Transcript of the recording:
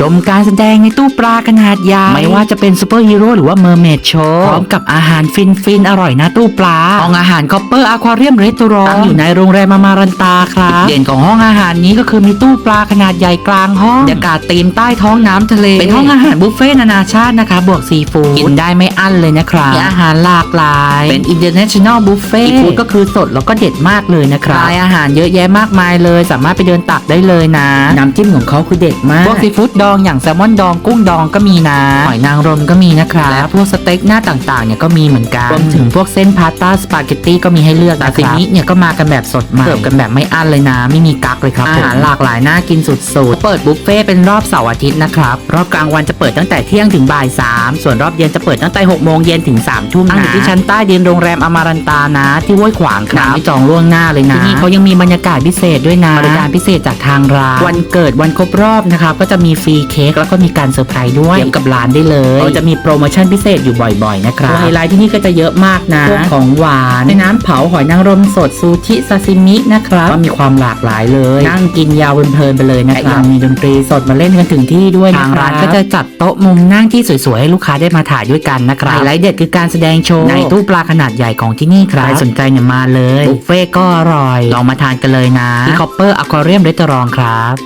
ชมการแสดงในตู้ปลาขนาดใหญ่ไม่ว่าจะเป็นซูเปอร์ฮีโร่หรือว่าเมอร์เมดโชว์พร้อมกับอาหารฟินฟินๆอร่อยนะตู้ปลาห้องอาหารคอปเปอร์อควาเรียมเรสตอรองตั้งอยู่ในโรงแรมมามารันตาครับเด่นของห้องอาหารนี้ก็คือมีตู้ปลาขนาดใหญ่กลางห้องบรรยากาศตีนใต้ท้องน้ำทะเลเป็นห้องอาหารบุฟเฟ่ต์นานาชาตินะคะ บวกซีฟู้ดกินได้ไม่อั้นเลยนะครับมีอาหารหลากหลาย เป็น international buffet ซีฟู้ดก็คือสดแล้วก็เด็ดมากเลยนะครับรายอาหารเยอะแยะมากมายเลย สามารถไปเดินตักได้เลยนะน้ำจิ้มของเขาคือเด็ดมากพวกซีฟู้ดดองอย่างแซลมอนดองกุ้งดองก็มีนะหอยนางรมก็มีนะครับและพวกสเต็กหน้าต่างๆเนี่ยก็มีเหมือนกันรวมถึงพวกเส้นพาสต้าสปาเกตตี้ก็มีให้เลือกนะครับซาซิมิเนี่ยก็มากันแบบสดใหม่เสิร์ฟกันแบบไม่อั้นเลยนะ ไม่มีกักเลยครับอาหารหลากหลายน่ากินสุดๆเปิดบุฟเฟ่ต์เป็นรอบเสาร์อาทิตย์นะครับรอบกลางวันจะเปิดตั้งแต่เที่ยงถึงบ่ายสามส่วนรอบเย็นจะเปิดตั้งแต่6โมงเย็นถึง3ทุ่มนะอยู่ที่ชั้นใต้ดินโรงแรมอมารันตานะ ที่ห้วยขวางครับไม่จองล่วงหน้าเลยนะที่นี่เขายังมีบรรยากาศพิเศษด้วยนะบริการพิเศษจากทางร้านวันเกิดวันครบรอบนะครับก็จะมีฟรีเค้กแล้วก็มีการเซอร์ไพรส์ด้วยเตรียมกับร้านได้เลยเขาจะมีโปรโมชั่นพิเศษอยู่บ่อยๆนะครับไฮไลท์ที่นี่ก็จะเยอะมากนะพวกของหวานในน้ำเผาหอยนางรมสดซูชิซาซิมินะครับก็มีความหลากหลายเลย นั่งกินยาวเพลินๆไปเลยนะครับยังมีดนตรีสดมาเล่นกันถึงที่ด้วยทางร้านก็จะจัดโต๊ะมุมนั่งที่สวยๆให้ลูกค้าได้มาถ่ายด้วยกันนะครับไฮไลท์เด็ดคือการแสดงโชว์ในตู้ปลาขนาดใหญ่ของที่นี่ครับใครสนใจเนี่ยมาเลยบุฟเฟ่ก็อร่อยลองมาทานกันเลยนะที่คอปเปอร์อควาเรียมเรสตอรองครับ